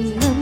yalnız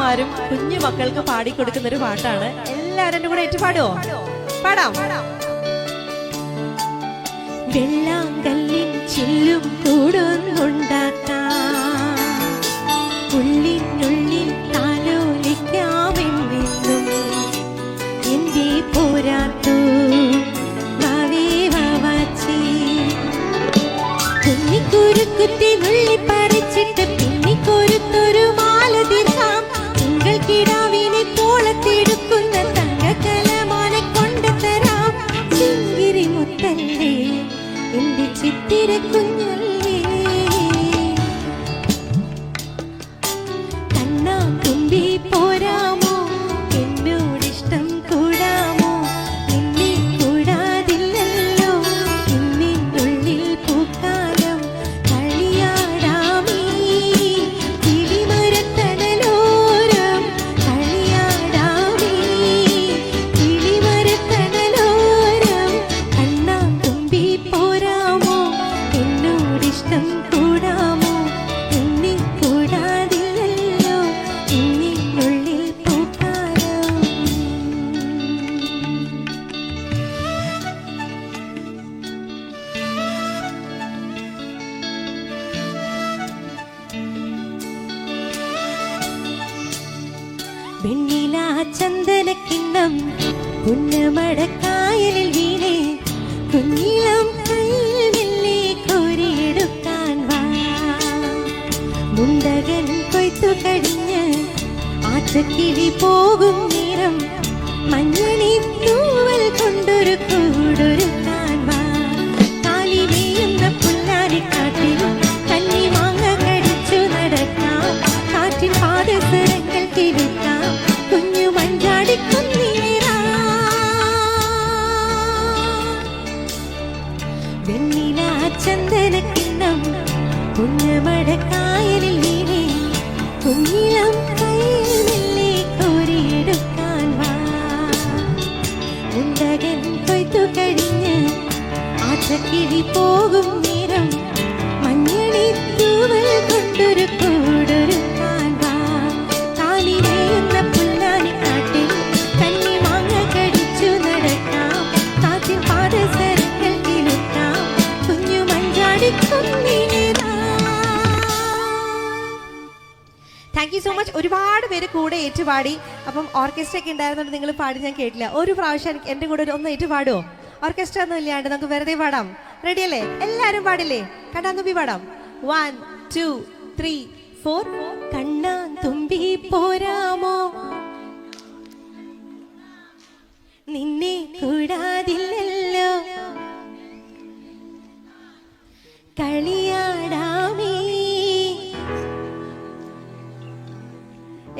അമ്മമാരും കുഞ്ഞു മക്കൾക്ക് പാടിക്കൊടുക്കുന്ന ഒരു പാട്ടാണ്. എല്ലാവരും കൂടെ ഏറ്റുപാടുവോ? പാടാം. വെള്ളാങ്കല്ലിൻ ചില്ലും കൂടൊന്നുണ്ടാക്കാം വെണ്ണില ചന്ദനക്കിണ്ണം പുന്നമടക്കായലിൽ വീണേ. കുഞ്ഞിളം കയ്യിൽ മെല്ലെ കോരിയെടുക്കാൻ മുണ്ടകൻ കൊയ്ത്തു കഴിഞ്ഞ് ആറ്റക്കിളി പോകും നേരം മഞ്ഞണി തൂവൽ കൊണ്ടൊരു കൂടൊരുക്കാൻ പുന്നമടക്കായലിൽ വീണേ. കുഞ്ഞിളം സോ മച്ച് ഒരുപാട് പേര് കൂടെ ഏറ്റുപാടി. അപ്പം ഓർക്കസ്ട്ര ഒക്കെ ഉണ്ടായിരുന്നുകൊണ്ട് നിങ്ങൾ പാടി ഞാൻ കേട്ടില്ല. ഒരു പ്രാവശ്യം എന്റെ കൂടെ ഒരു ഒന്ന് ഏറ്റുപാടുമോ ഓർക്കസ്ട്ര ഒന്നും ഇല്ലാണ്ട് നമുക്ക് വെറുതെ പാടാം. റെഡി അല്ലേ? എല്ലാവരും പാടില്ലേ? കണ്ടാ തുമ്പി പാടാം. വൺ ടു ത്രീ ഫോർ കണ്ണാ തുമ്പി പോരാമോ? നിന്നെ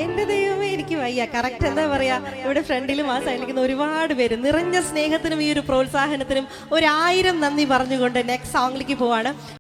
എന്റെ ദൈവമേ എനിക്ക് വയ്യ. കറക്റ്റ് എന്താ പറയാ? ഇവിടെ ഫ്രണ്ടിലും ആ സൈഡിലിരിക്കുന്ന ഒരുപാട് പേര്. നിറഞ്ഞ സ്നേഹത്തിനും ഈ ഒരു പ്രോത്സാഹനത്തിനും ഒരായിരം നന്ദി പറഞ്ഞുകൊണ്ട് നെക്സ്റ്റ് സോങ്ങിലേക്ക് പോവാണ്.